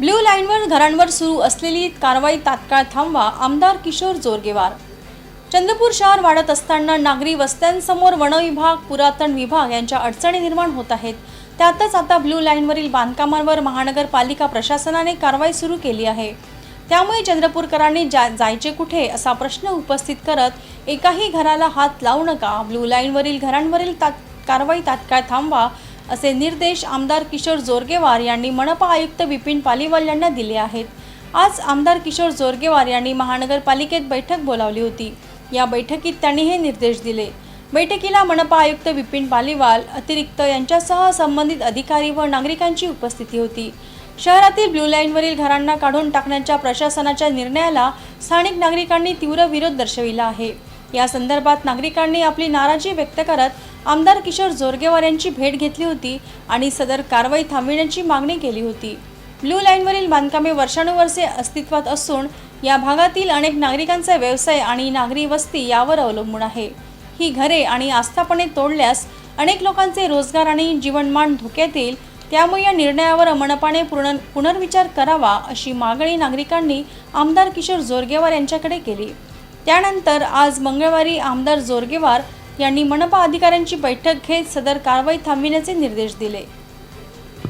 Blue लाईनवर घरांवर सुरू असलेली कारवाई तात्काळ थांबवा आमदार किशोर जोरगेवार. चंद्रपूर शहर वाढत असताना नागरी वस्त्यांसमोर वनविभाग पुरातन विभाग यांच्या अडचणी निर्माण होत आहेत. त्यातच आता ब्ल्यू लाईनवरील बांधकामांवर महानगरपालिका प्रशासनाने कारवाई सुरू केली आहे. त्यामुळे चंद्रपूरकरांनी जा जायचे कुठे असा प्रश्न उपस्थित करत एकाही घराला हात लावू नका. ब्ल्यू लाईनवरील घरांवरील ता कारवाई तात्काळ थांबवा असे निर्देश आमदार किशोर जोरगेवार यांनी मनपा आयुक्त बिपिन पालिवाल यांना दिले आहेत. आज आमदार किशोर जोरगेवार यांनी महानगरपालिकेत बैठक बोलावली होती. या बैठकीत त्यांनी हे निर्देश दिले. बैठकीला मनपा आयुक्त विपिन पालिवाल अतिरिक्त यांच्यासह संबंधित अधिकारी व नागरिकांची उपस्थिती होती. शहरातील ब्ल्यू लाईनवरील घरांना काढून टाकण्याच्या प्रशासनाच्या निर्णयाला स्थानिक नागरिकांनी तीव्र विरोध दर्शविला आहे. या संदर्भात नागरिकांनी आपली नाराजी व्यक्त करत आमदार किशोर जोरगेवार यांची भेट घेतली होती आणि सदर कारवाई थांबविण्याची मागणी केली होती. ब्लू लाईनवरील बांधकामे वर्षानुवर्षे अस्तित्वात असून या भागातील अनेक नागरिकांचा व्यवसाय आणि नागरी वस्ती यावर अवलंबून आहे. ही घरे आणि आस्थापने तोडल्यास अनेक लोकांचे रोजगार आणि जीवनमान धोक्यात येईल त्यामुळे या निर्णयावर मनपाने पूर्ण पुनर्विचार करावा अशी मागणी नागरिकांनी आमदार किशोर जोरगेवार यांच्याकडे केली. त्यानंतर आज मंगळवारी आमदार जोरगेवार यांनी मनपा अधिकाऱ्यांची बैठक घेत सदर कारवाई थांबविण्याचे निर्देश दिले.